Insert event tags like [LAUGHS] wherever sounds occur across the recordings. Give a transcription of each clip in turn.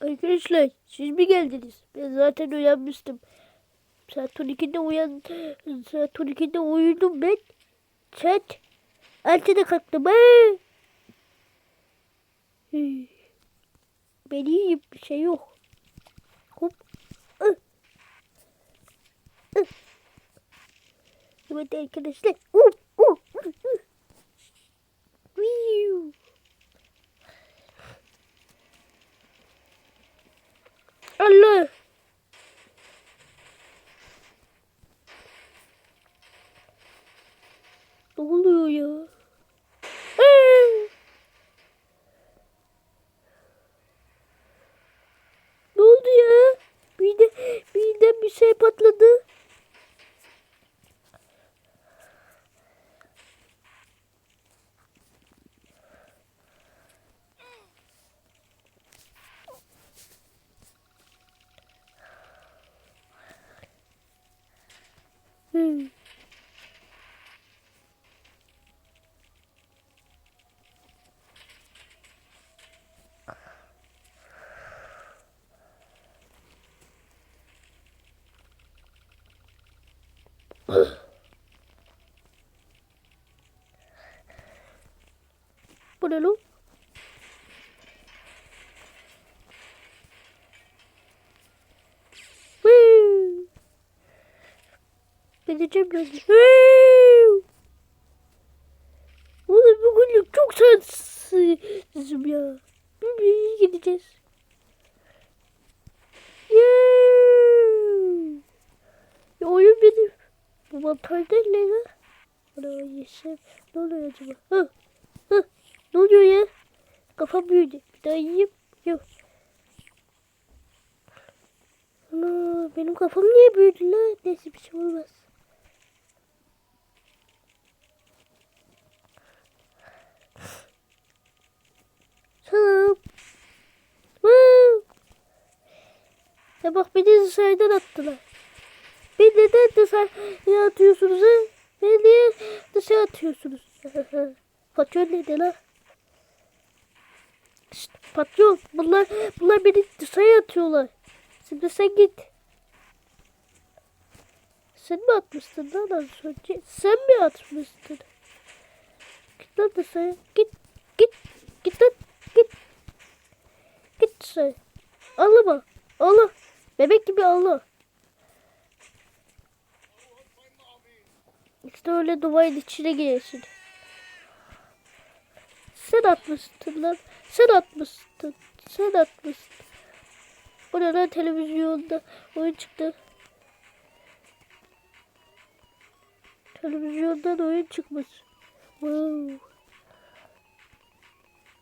Arkadaşlar siz mi geldiniz? Ben zaten uyanmıştım. Saat 12'de uyan saat 12'de uyudum ben. Saat 6'da kalktım. Ben iyiyim bir şey yok. Hop. Evet arkadaşlar. Uh, uh, uh, uh. Wiu. Allah. Ne oluyor ya? Aa! Ne oldu ya? Bir de birden bir şey patladı. Hmm. Ne lan? Woo! Ben. Woo! Oğlum bugünlük çok şanslıyım ya. Bir bir gideceğiz. Yoo! Ya oyun benim. Bu mantar ne lan? Ana yeşil. Ne oluyor acaba? Ha, ha, ne oluyor ya? Kafam büyüdü. Bir daha yiyeyim. Yok. Ana benim kafam niye büyüdü lan? Neyse bir şey olmaz. Tamam. Woo! Ya bak beni dışarıdan attılar. Beni neden dışarıya atıyorsunuz ha? Beni niye dışarı atıyorsunuz? [LAUGHS] Patron neydi lan? Şşt, patron bunlar bunlar beni dışarı atıyorlar. Şimdi sen git. Sen mi atmıştın lan az önce? Sen mi atmıştın? Git lan dışarı. Git. Git. Git lan. Git. Git dışarı. Ağlama. Ağla. Bebek gibi ağla. İşte öyle duvarın içine giriyorsun. Sen atmıştın lan. Sen atmıştın. Sen atmıştın. Burada televizyonda oyun çıktı. Televizyondan oyun çıkmış. Wow.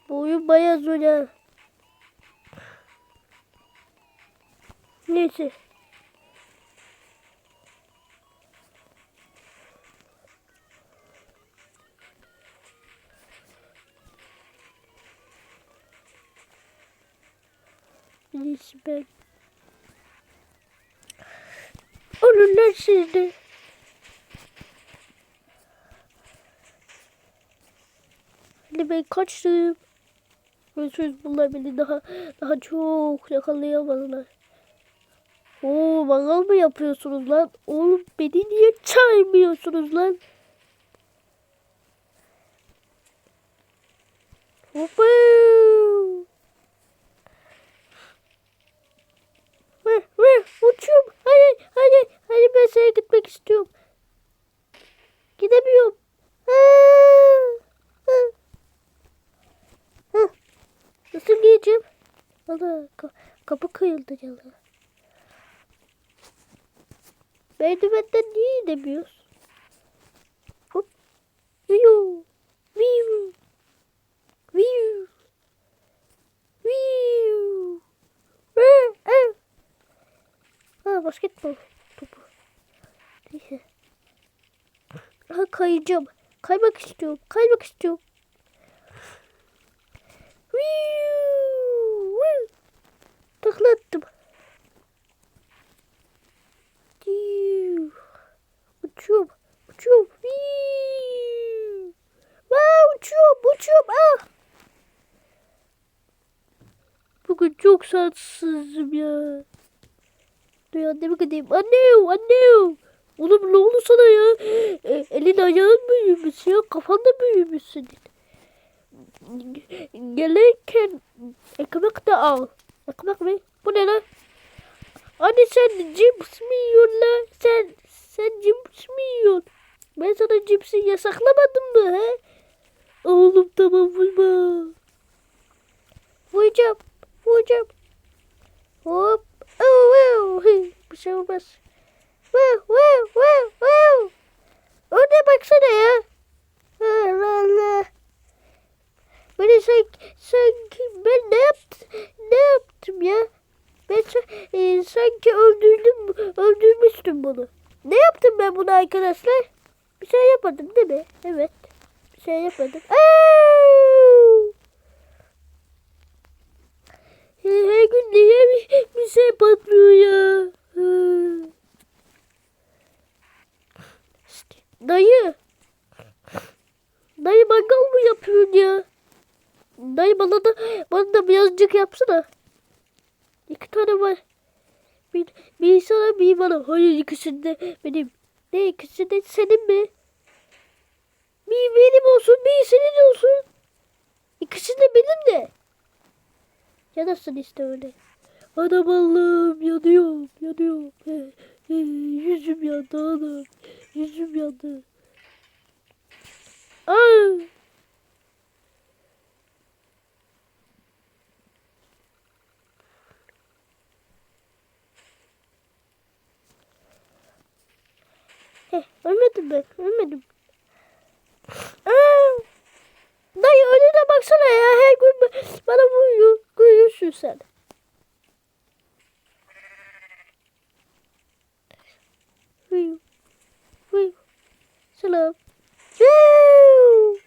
Bu oyun bayağı zor ya. Neyse. Ben. Olun lan siz de. Hadi ben kaçtım. Görüşürüz bunlar beni daha daha çok yakalayamadılar. Oo mangal mı yapıyorsunuz lan? Oğlum beni niye çağırmıyorsunuz lan? Hoppa! Uçuyorum. Hayır hayır hayır ben sana gitmek istiyorum. Gidemiyorum. Aa! Valla ka- kapı kıyıldı yalan. Merdivenden niye inemiyoruz? Hop. Viyu. Viyu. Viyu. Viyu. Ha basketbol topu. Neyse. Ha kayacağım. Kaymak istiyorum. Kaymak istiyorum. Viyu. Viyu. Takla attım. Viyu. Uçuyorum. Uçuyorum. Vaa uçuyorum. Uçuyorum. Ah. çok sarsızım ya. Dur anneme gideyim. Anne, anne. Oğlum ne oldu sana ya? E, elin ayağın büyümüş ya. Kafan da büyümüş senin. Gelirken ekmek de al. Ekmek mi? Bu ne lan? Anne sen cips mi yiyorsun lan? Sen, sen cips mi yiyorsun? Ben sana cipsi yasaklamadım mı he? Oğlum tamam vurma. Vuracağım. Vuracağım. Hop. Oh, oh. Bir şey olmaz. Wow, wow, wow, wow. Orada baksana ya. Allah Allah. Böyle sanki, sanki ben ne yaptım, ne yaptım ya? Ben sa- e, sanki öldürdüm, öldürmüştüm bunu. Ne yaptım ben bunu arkadaşlar? Bir şey yapmadım değil mi? Evet. Bir şey yapmadım. Her gün niye bir, bir şey patlıyor ya? Dayı. Dayı mangal mı yapıyorsun ya? Dayı bana da bana da birazcık yapsana. İki tane var. Bir, bir sana bir bana. Hayır ikisi de benim. Ne ikisi de senin mi? Bir benim olsun bir senin olsun. İkisi benim de. Yanasın işte öyle. Adam Allah'ım yanıyorum yanıyorum. Yüzüm yandı anam. Yüzüm yandı. Aa! Heh, ölmedim ben, ölmedim. Aa! Dayı önüne baksana ya, her gün ba- bana vuruyor, görüyorsun sen. Vuyu, vuyu. Selam. Vuuu.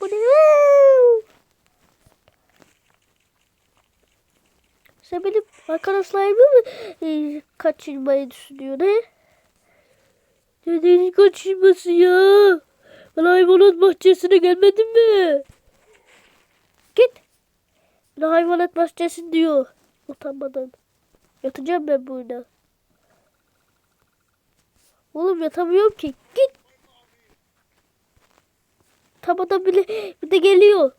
Bu ne? Vuuu. Sen benim arkadaşlarımı mı e, kaçırmayı düşünüyorsun he? Neden kaçırması ya? Ben hayvanat bahçesine gelmedim mi? Git. Ne hayvanat bahçesi diyor. Utanmadan. Yatacağım ben burada. Oğlum yatamıyorum ki. Git. Tam adam bile bir de geliyor.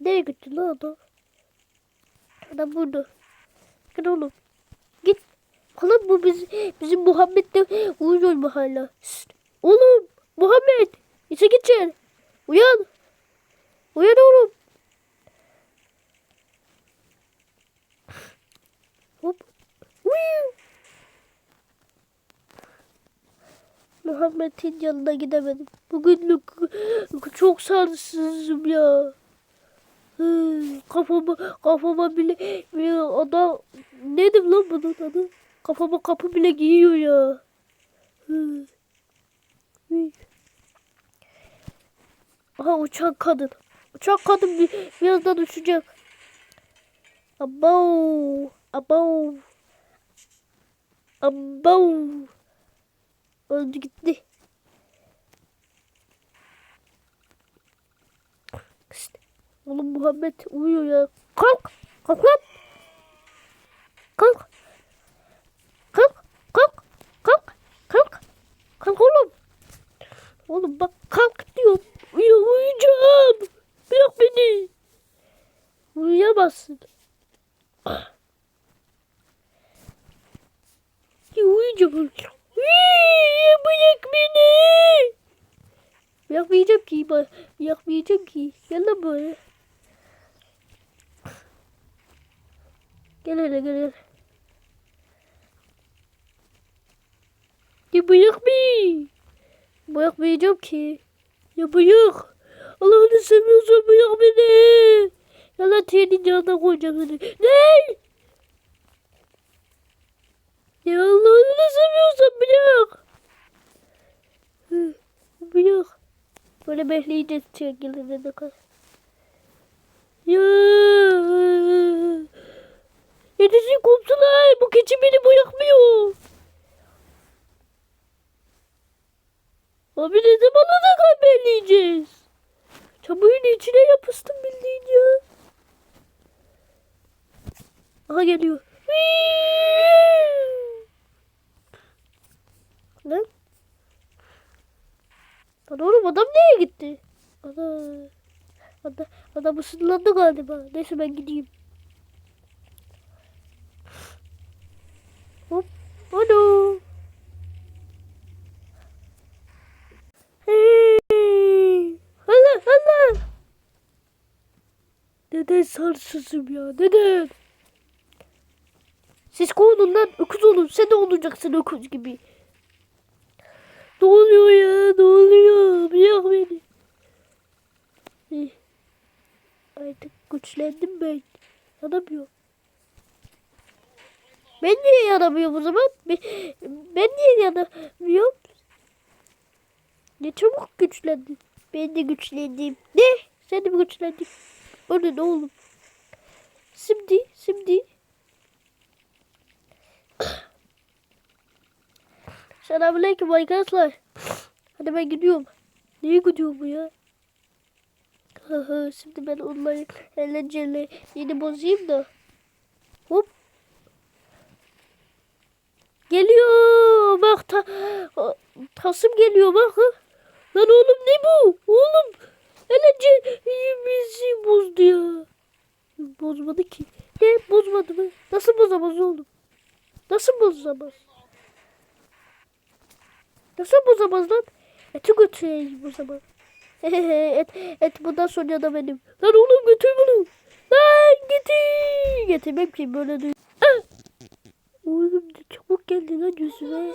Nereye gitti lan adam? Adam burada. Gel oğlum. Git. Oğlum bu biz, bizim Muhammed de uyuyor mu hala? Şşt. Oğlum Muhammed. İşe gideceksin. Uyan. Uyan oğlum. Hop. Uyu. Muhammed'in yanına gidemedim. Bugün çok sarsızım ya. Kafama, kafama bile bir adam nedir lan bunun adı? Kafama kapı bile giyiyor ya. Hı. Hı. Aha uçan kadın. Uçan kadın bir, birazdan uçacak. Abo. Abo. Abo. Öldü gitti. Oğlum Muhammed uyuyor ya. Kalk. Kalk lan. Kalk. Kalk. Kalk. Kalk. Kalk. Kalk oğlum. Oğlum bak kalk diyorum. Uyu, uyuyacağım. Bırak beni. Uyuyamazsın. Ya uyuyacağım. Uy, bırak beni. Yakmayacağım ki. Yakmayacağım ki. Gel lan Gel hele gel hele. Ya bırak beni. Bırakmayacağım ki. Ya bırak. Allah'ını seviyorsan bırak beni. Ya lan senin yanına koyacağım seni. Ne? Ya Allah'ını seviyorsan bırak. Hı, Bırak. Böyle bekleyeceğiz çekilene kadar. Ya. Yetişin komşular. Bu keçi beni bırakmıyor. Abi ne zaman da belirleyeceğiz? Çamurun içine yapıştım bildiğin ya. Aha geliyor. Lan. Lan oğlum adam nereye gitti? Ana. Adam, adam ısınlandı galiba. Neyse ben gideyim. Ano. Hey. Hala hala. Neden sarsızım ya? Neden? Siz kovulun lan. Öküz olun. Sen de olacaksın öküz gibi. Ne oluyor ya? Ne oluyor? Bırak beni. Eh, Artık güçlendim ben. Yanamıyorum. Ben niye yanamıyorum o zaman? Ben, niye yanamıyorum? Ne çabuk güçlendin. Ben de güçlendim. Ne? Sen de mi güçlendin? O ne, oğlum? Şimdi, şimdi. [COUGHS] Selamünaleyküm arkadaşlar. Hadi ben gidiyorum. Niye gidiyorum ya? Şimdi ben onları eğlenceli yeni bozayım da. Hop. Geliyor. Bak ta, tasım geliyor bak. Lan oğlum ne bu? Oğlum eğlencemizi bozdu ya. Bozmadı ki. Ne bozmadı mı? Nasıl bozamaz oğlum? Nasıl bozamaz? Nasıl bozamaz lan? Eti götüreyim o zaman. [LAUGHS] et, et bundan sonra da benim. Lan oğlum götür bunu. Lan getir. Getirmem ki böyle ne çabuk geldi lan yüzüme.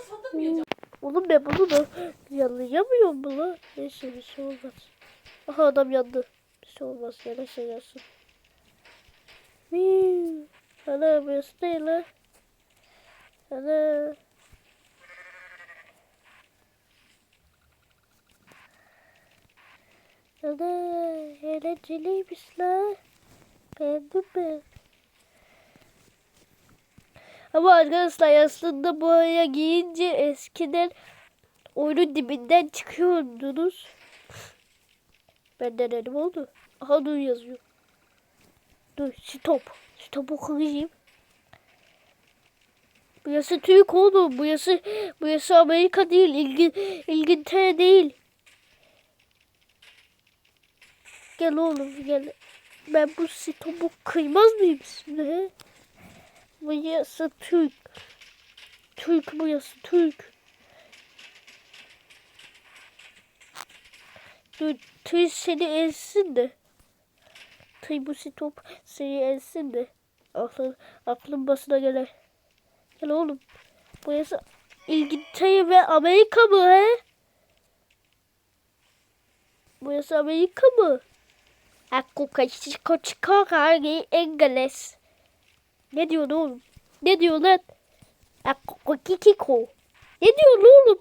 Oğlum ben bunu da yanlayamıyorum mu lan? Neyse bir şey olmaz. Aha adam yandı. Bir şey olmaz. Yana şey. Hii. Ana burası ne lan? Ana. Ana eğlenceliymiş la. Beğendim ben. Ama arkadaşlar aslında bu aya giyince eskiden oyunun dibinden çıkıyordunuz. Ben denedim oldu. Aha dur yazıyor. Dur stop. Stop'u kırayım. Bu yası Türk oğlum. Bu yası, bu yası Amerika değil. İlgi, İngiltere değil. Gel oğlum gel. Ben bu stopu kıymaz mıyım şimdi? He? Bu yası Türk. Türk bu yası Türk. Dur tüy seni ezsin de. Tüy bu stop seni ezsin de. Aklın, aklın basına gelir. Gel oğlum. Bu yasa İngiltere ve Amerika mı he? Bu yasa Amerika mı? Ako kaçiko çıkari İngiliz. Ne diyor oğlum? Ne diyor lan? Kikiko. Ne diyor oğlum?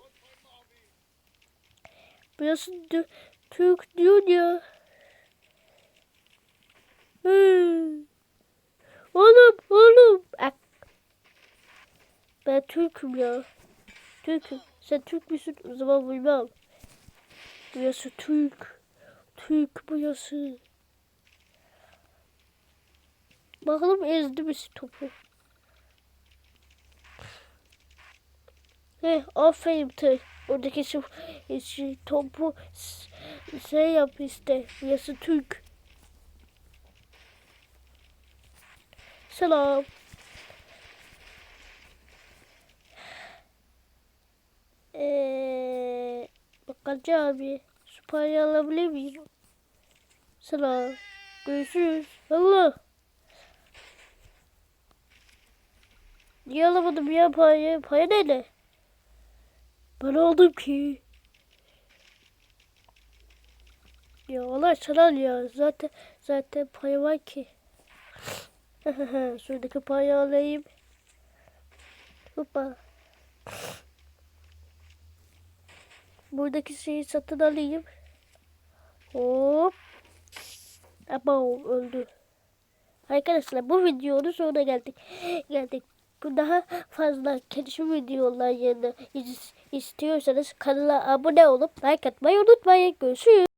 Burası Türk diyor ya. Hmm. Oğlum oğlum. Ben Türk'üm ya. Türk'üm. Sen Türk müsün? O zaman bilmem. Burası Türk. Türk burası. Bakalım ezdi mi topu? He, aferin Tır. Oradaki şu, şu topu şey yap işte. Burası Türk. Selam. Eee, bakkalcı abi. Şu parayı alabilir miyim? Selam. Görüşürüz. Allah. Niye alamadım ya parayı? Para nerede? Ben aldım ki. Ya Allah sana ya. Zaten zaten pay var ki. [LAUGHS] Şuradaki payı alayım. Hoppa. Buradaki şeyi satın alayım. Hop. Ama öldü. Arkadaşlar bu videonun sonuna geldik. [GASPS] Geldik. Bu daha fazla gelişim videolarını istiyorsanız kanala abone olup like atmayı unutmayın. Görüşürüz.